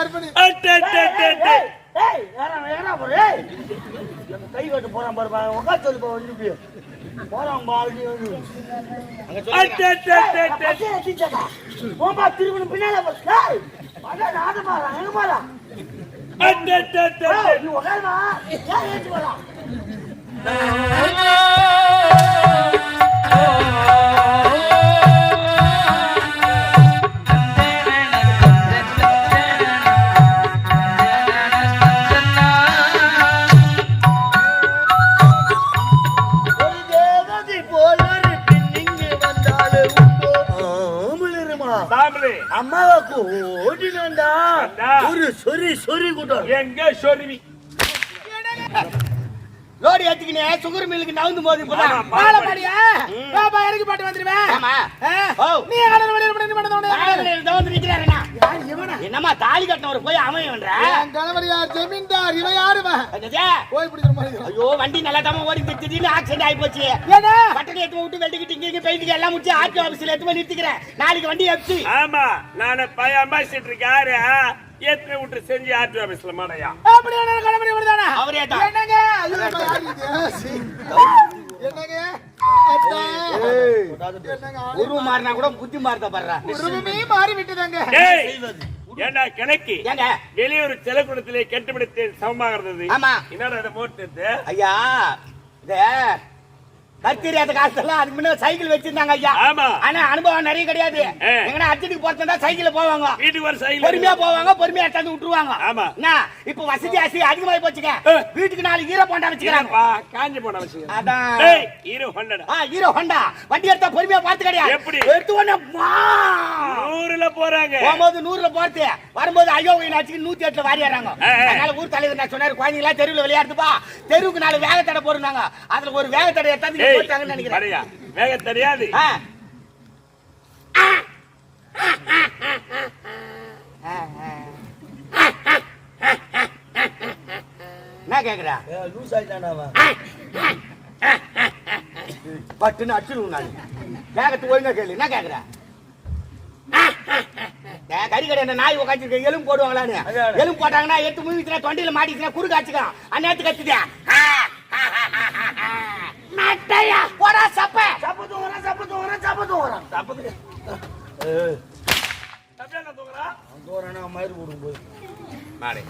கற்பனை கை வெட்டு போறான் பாரு பா உட்கார சொல்லி போ வந்து போறான் அடிச்சடா போம்பா திரும்பணும் பின்னால நாடு மாறா எங்க நீ உட்காருமா ஏன் ஏத்து அம்மாவுக்கு வேண்டா அண்ணா. ஒரு சொறி சொறி கூட்டம். எங்க சொருவி? லோடி ஏத்திக்கினே சுகர் மில்லுக்கு நவுந்து போது பால பாடியா? பாபா இறக்கி பாட்டு வந்துருவேன். நீ வழி பண்ணி பண்ண வந்து நிக்கிறாருண்ணா. என்னம்மா தாலி கட்டினவர் போய் வேண்ட என் கணவர் யார் ஜமீன்தார் இவன் யாருவன் போய் பிடிக்கிற ஐயோ வண்டி நல்லா தான் ஓடி போய் திடீர்னு ஆக்சிடென்ட் ஆகி போச்சு பட்டனை எடுத்து விட்டு வெட்டிக்கிட்டு இங்க இங்க பெயிண்டிங் எல்லாம் முடிச்சு ஆர்டி ஆபீஸ்ல எடுத்து போய் நிறுத்திக்கிறேன். நாளைக்கு வண்டி எடுத்து ஆமா நானு பையன் அம்பாசிடருக்கு யாரு? ஏற்கனவே விட்டு செஞ்சு ஆர்டி ஆபீஸ்ல மாடையா. அப்படியான கணவர் இவர்தானா? அவரே தான். என்னங்க? யாரு. என்னங்க. என்னங்க? உருவம் மாறினா கூட புத்தி மாறுத படுறா உருவமே மாறி விட்டுதாங்க ஏண்டா கிணக்கி? ஏங்க வெளியூர் செலக்குடத்திலே கெட்டுப்பிடித்து சமமாகிறது ஆமா. என்னடா இதை போட்டு ஐயா இந்த கத்திரியாத காசெல்லாம் அதுக்கு முன்ன சைக்கிள் வச்சிருந்தாங்க ஐயா. ஆமா. ஆனா அனுபவம் நிறைய கிடையாது. எங்கன்னா அர்ஜென்ட்டுக்கு போறதா சைக்கிள்ல போவாங்க. சைக்கிள். பொறுமையா போவாங்க பொறுமையா எடுத்தாந்து விட்டுருவாங்க. ஆமா. என்ன? இப்ப வசதி ஆசி அதிகமாயி போச்சுங்க. வீட்டுக்கு நாலு ஹீரோ போண்டா வச்சுக்கிறாங்க. காஞ்சி போன விஷயம் அதான். ஹீரோ ஹண்ட்ரட் ஆ ஹீரோ ஹோண்டா. வண்டி எடுத்தா பொறுமையா பார்த்து கிடையாது எப்படி? எடுத்து உடனே. நூறுல போறாங்க. போகும்போது நூறுல போறது வரும்போது ஐயோ நாச்சுக்கு நூத்தி எட்டுல ஆ. அதனால ஊர் தலைவர் நான் சொன்னாரு? குழந்தைங்களா தெருவுல விளையாடுதுப்பா. தெருவுக்கு நாலு வேக தடை போடுறாங்க அதுல ஒரு வேக தடை எடுத்தாந்து போட்டாங்கன்னு நினைக்கிறேன். வரையா வேக தெரியாது. என்ன கேக்குறா? லூஸ் ஆயிட்டானா பட்டுன்னு அடிச்சிருவோம் நான். வேகத்து ஒழுங்கா கேளு. என்ன கேக்குற? கறி கடை என்ன நாய் உட்காந்துருக்க எலும்பு போடுவாங்களான்னு. எலும்பு போட்டாங்கன்னா எடுத்து மூவிச்சுனா தொண்டையில மாட்டிச்சுனா குறுக்கு அடிச்சுக்கலாம் அந்நேரத்து கத்துதே மட்டையா போடா சப்ப. சப்பு தூங்குறான் சப்பு தூங்குறான் சப்பு தூங்குறான் போய் மாடே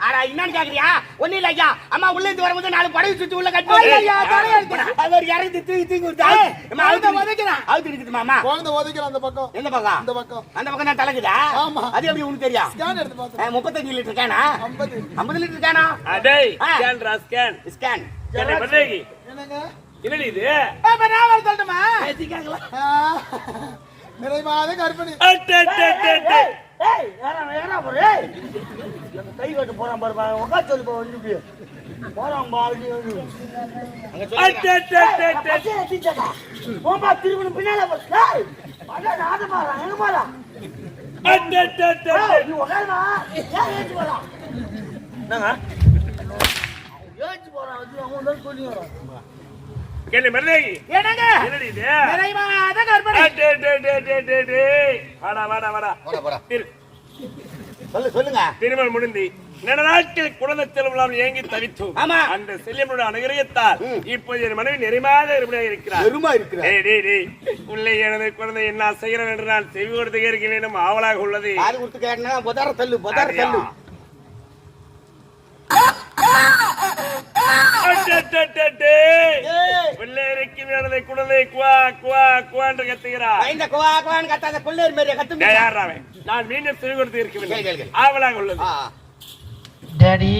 ஆடா என்னன்னு கேக்குறியா? ஒண்ணு இல்ல ஐயா. அம்மா உள்ள இருந்து வரும்போது நாலு படகு சுத்தி உள்ள கட்டி ஐயா, தலையை. அது ஒரு இறங்கி தூக்கி தூக்கி விட்டா ஏய், அம்மா, அழுத்த அழுத்து உதைக்கிறான். அழுத்து இருக்குது மாமா. குழந்தை உதைக்கிறான் அந்த பக்கம். எந்த பக்கம்? இந்த பக்கம். அந்த பக்கம் தான் தலைக்குதா? ஆமா. அது எப்படி உனக்கு தெரியும்? ஸ்கேன் எடுத்து பார்த்தேன் முப்பத்தஞ்சு லிட்டர் கேனா ஐம்பது ஐம்பது லிட்டர் கேனா அடேய் ஸ்கேன் ஸ்கேன் என்ன என்னங்க? என்னடி இது? இப்ப நான் வர சொல்லட்டுமா? பேசிக்காங்களா? நிறைவாத கற்பனை. ஏய் ஏறா ஏறா போற. எங்க கை வெட்டு போறான் பாரு பா உட்கார சொல்லி போ வந்து போறான் பால்டி அங்க அடிச்சடா போம்பா திரும்பணும் பின்னால போ. ஏய் அட நாடு மாறா எங்க அட்டே, அட்டே, அட்டே. ஏய் நீ உட்காருமா ஏன் ஏத்து போறா என்னங்க? ஏத்து போறான் வந்து அவங்க தான் சொல்லி வரான் கேளு மருதேகி என்னங்க? என்னடி இது? நிறைவாத கற்பனை. அட்டே, அட்டே, அட்டே, அட்டே, அட்டே, அட்டே. வாடா வாடா வாடா. போடா போடா திரு- சொல்லு சொல்லுங்க. திருமல் முடிந்து நில நாட்கள் குழந்தை செல்வம் ஏங்கி தவித்தோம் ஆமா. அந்த செல்லியனுடைய அனுகிரகத்தால் இப்போது என் மனைவி நெறிமாத இருப்பதாக இருக்கிறார். பெருமா இருக்கிற டேய், டேய், டேய். உள்ளே எனது குழந்தை என்ன செய்கிறேன் என்று நான் செவி கொடுத்து வேண்டும் ஆவலாக உள்ளது. காது கொடுத்து கேட்டனா புதார தள்ளு புதார. தள்ளு அட்டே, அட்டே, அட்டே, அட்டே. உள்ளே இருக்கும் எனது குழந்தை குவா குவா குவா என்று கத்துகிறார் இந்த குவா குவான்னு கத்தாத கொள்ளேர் மாரியா கத்து அவன்? நான் மீண்டும் செவி கொடுத்து இருக்க கேளு, கேளு, வேண்டும் கேளு. ஆவலாக உள்ளது. டாடி.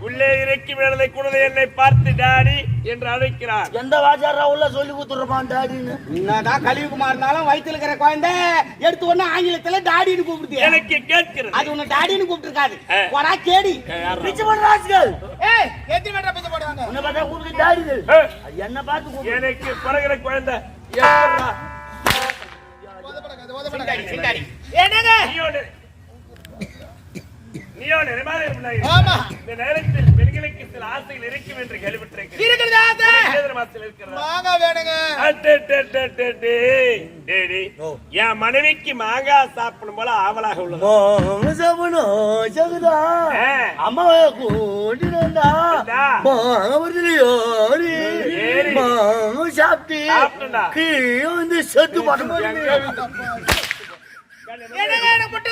உள்ளே இருக்கும் எனது குழந்தை என்னை பார்த்து டாடி என்று அழைக்கிறார். எந்த வாஜாரா உள்ள சொல்லி கொடுத்துருப்பான் டாடின்னு? என்னதான் கழிவுக்குமார்னாலும் வயித்துல இருக்கிற குழந்தை எடுத்து ஒண்ணு ஆங்கிலத்துல டாடின்னு கூப்பிடுது. எனக்கு கேட்கிறது. அது உன்னை டாடின்னு கூப்பிட்டு இருக்காது ஆ. போடா கேடி? பிச்சை பண்ண ராசிகள் ஏய் எத்தனை மீட்டர் பிச்சை போடுவாங்க. உன்னை பார்த்தா கூப்பிட்டு டாடிகள் ஏய், என்ன பார்த்து கூப்பிடு எனக்கு பிறகுற குழந்தை. என்னங்க? நீயோ இருந்தாய். ஆமா. இந்த நேரத்தில் பெண்களை மனைவிக்கு சில ஆசைகள் இருக்கும் என்று கேள்விப்பட்டிருக்கிறேன் இருக்கிறதா? ஏதோ மாசத்தில் இருக்கிறதா மாங்காய் வேணுங்க அட்டட்டட்டட்டட்டே. டேய், டேய். என் மனைவிக்கு மாங்காய் சாப்பிடும் போல ஆவலாக உள்ளது மாசவனோ சகுதா. மாவதிரியோரி ஏறி. மாவு சாப்பிட்டு. கீழே வந்து செத்து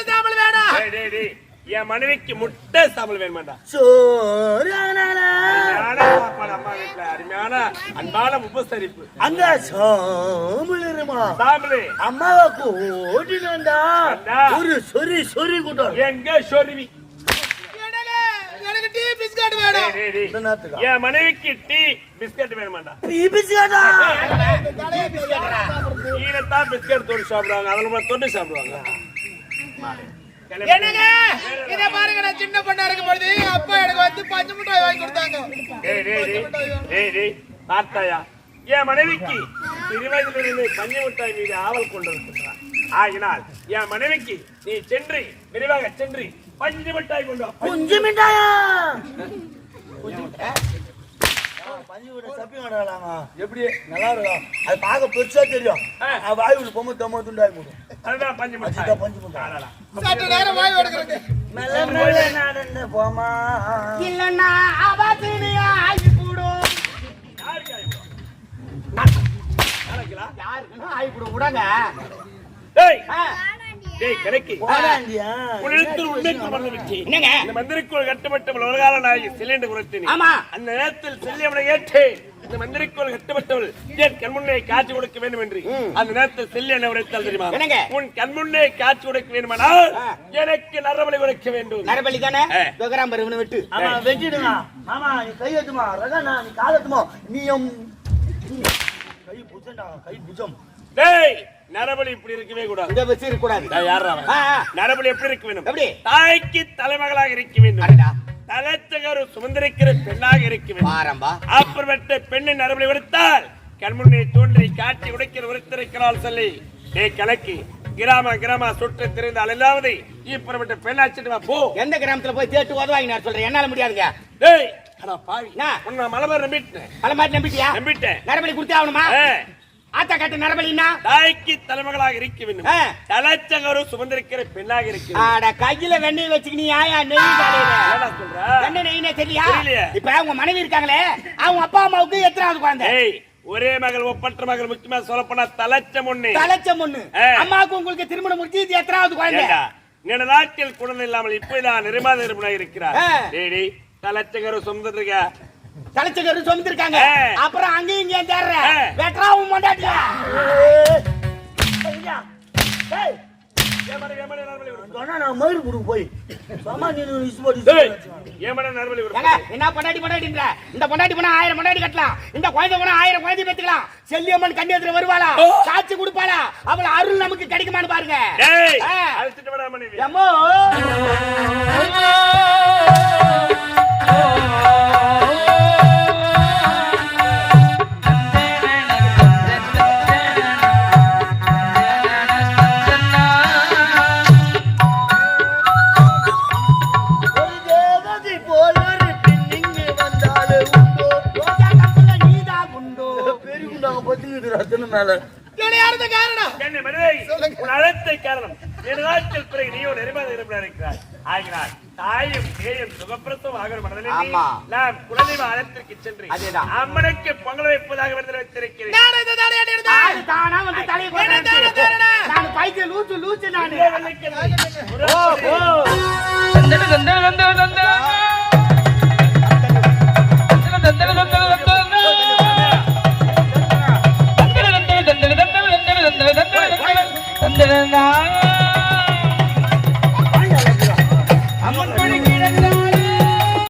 சாம்பல் வேணும் டேய், டேய், டேய். என் மனைவிக்கு முட்டை சாம்பல் வேணுமாடா சோறான அருமையான அன்பான உபசரிப்பு. அந்த சாம்பல் இருமா சாம்பலு அம்மாவை கூட்டினா அண்ணா. ஒரு சொறி சொறி கூட்டம் எங்க சொருவி? டீ? என் மனைவிக்கு டீ பிஸ்கட் வேணுமாடா பிபிசியாடா தலையை பிஸ்கட் சாப்பிடுறது கீழத்தான் பிஸ்கட் தொட்டு சாப்பிடுவாங்க. அதில் தொட்டு சாப்பிடுவாங்க. என்னங்க? இத பாருங்க நான் சின்ன பொண்ணா இருக்கும் பொழுது அப்பா எனக்கு வந்து பஞ்சு மிட்டாய் வாங்கி கொடுத்தாங்க. டேய், டேய், டேய். டேய், டேய். பார்த்தாயா? என் மனைவிக்கு திருவயதிலிருந்து பஞ்சு மிட்டாய் மீது ஆவல் கொண்டிருக்கிறார் ஆகினால் என் மனைவிக்கு நீ சென்று விரைவாக சென்று பஞ்சு மிட்டாய் கொண்டு வா. குஞ்சு மிட்டாயா? பஞ்சு விடலாங்க எப்படி? நல்லா இருக்கும். அது பார்க்க பெருசா தெரியும். வாய் பொம்மை தம்ம துண்டாய் போடும். அதுதான் பஞ்சு மிட்டாய். பஞ்சு மிட்டாய். அடடா. சற்று நேரம் வாய் எடுக்கிறது மெல்ல மெல்ல நடந்து போமா. இல்லன்னா அவத்தினியா ஆகி கூடும் யாருக்கு ஆயிப்போ? யாருக்குலா? யாருக்குன்னா ஆகி கூடும் விடாங்க. டேய், ஆ, டேய், கணக்கு. போடாண்டியா உன்னிடத்தில் உண்மைக்கு மறந்து விட்டேன். என்னங்க? இந்த மந்திரிக்குள் கட்டுப்பட்டவள் ஒரு கால நாயகி சிலிண்டர் குறைத்தேன் ஆமா. அந்த நேரத்தில் செல்லியவனை ஏற்றேன். இந்த மந்திரிக்குள் கட்டுப்பட்டவள் என் கண்முன்னே காட்சி கொடுக்க வேண்டும் என்று அந்த நேரத்தில் செல்லி என்ன உரைத்தால் தெரியுமா? என்னங்க? உன் கண்முன்னே காட்சி கொடுக்க வேண்டுமானால். எனக்கு நரபலி கொடுக்க வேண்டும். நரபலி தானே? ஆ. துகராம்பர் இவனை விட்டு. ஆமா வெட்டிடுங்க ஆமா நீ கை ரகனா நீ கால் எத்துமா நீ எம் கை புஜண்டா கை புஜம் டேய் நரபலி இப்படி இருக்கவே கூடாது. இதை வச்சு இருக்க கூடாது ஆ. நரபலி எப்படி இருக்க வேண்டும்? எப்படி? தாய்க்கு தலைமகளாக இருக்க வேண்டும். தலைச்சகரு சுமந்திரிக்கிற பெண்ணாக இருக்க வேண்டும். பாரம்பா. அப்புறமேட்டு பெண்ணின் நரபலி விடுத்தால் கண்முன்னே தோன்றி காட்சி உடைக்கிற உரைத்திருக்கிறாள் சொல்லி டே கலக்கி கிராம கிராம சுற்று திரிந்த அல்லாவது இப்புறமேட்டு பெண்ணாச்சிட்டு போ. எந்த கிராமத்துல போய் தேட்டு உதவாங்க நான் சொல்றேன் என்னால முடியாதுங்க. டேய் அடா பாவி. என்ன? உன்னை மலமர் நம்பிட்டேன். மாதிரி நம்பிட்டியா? நம்பிட்டேன். நரபலி கொடுத்தே ஆகணுமா? ஆத்தா கட்டு நரபலின்னா தாய்க்கு தலைமகளாக இருக்க வேண்டும் ஆ. தலைச்சகரு சுமந்திரிக்கிற பெண்ணாக இருக்க ஆட கையில வெண்ணெய் வச்சுக்கினி ஆயா நெய் காலையில என்ன நெய்னே தெரியலையே. இப்ப உங்க மனைவி இருக்காங்களே அவங்க அப்பா அம்மாவுக்கு எத்தனாவது குழந்தை? ஒரே மகள் ஒப்பற்ற மகள் முக்கியமா சொல்லப்போனா தலைச்சம் ஒண்ணு தலைச்சம் ஒண்ணு. அம்மாவுக்கு உங்களுக்கு திருமணம் முடிச்சு இது எத்தனாவது குழந்தை? நீண்ட நாட்கள் குழந்தை இல்லாமல் இப்பதான் நிர்மாத நிறுவனம் இருக்கிறார். ஆ. டேடி தலைச்சகரு சுமந்திரிக்க. தலைச்சகரு சுமந்திருக்காங்க. அப்புறம் அங்கேயும் இங்கேயும் தேடுற. வெட்டராவும் கொண்டாட்டியா சொன்னா நான் மயிர் கொடுக்க போய். சமா நீ இசுபடி ஏமட நர்மலி ஏங்க, என்ன பொண்டாட்டி பொண்டாட்டின்ற? இந்த பொண்டாட்டி போனா ஆயிரம் பொண்டாட்டி கட்டலாம். இந்த குழந்தை போனா ஆயிரம் குழந்தை பெத்துக்கலாம் செல்லியம்மன் கன்னியத்துல வருவாளா? சாட்சி கொடுப்பாளா? அவள அருள் நமக்கு கிடைக்குமான்னு பாருங்க. டேய் பத்துக்குது ரத்தன மேல கிடையாது காரணம்? என்ன மனிதை உன் அழைத்தை காரணம். நீண்ட நாட்கள் பிறகு நீயோ நிர்மாத நிறுவனம் இருக்கிறார் ஆகிறார் தாயும் தேயும் சுகப்பிரசவம் ஆகிற மனதில். நாம் குலதெய்வ அழைத்திற்கு சென்று. அம்மனுக்கு பொங்கல் வைப்பதாக வந்து வைத்திருக்கிறேன். தானா? நான்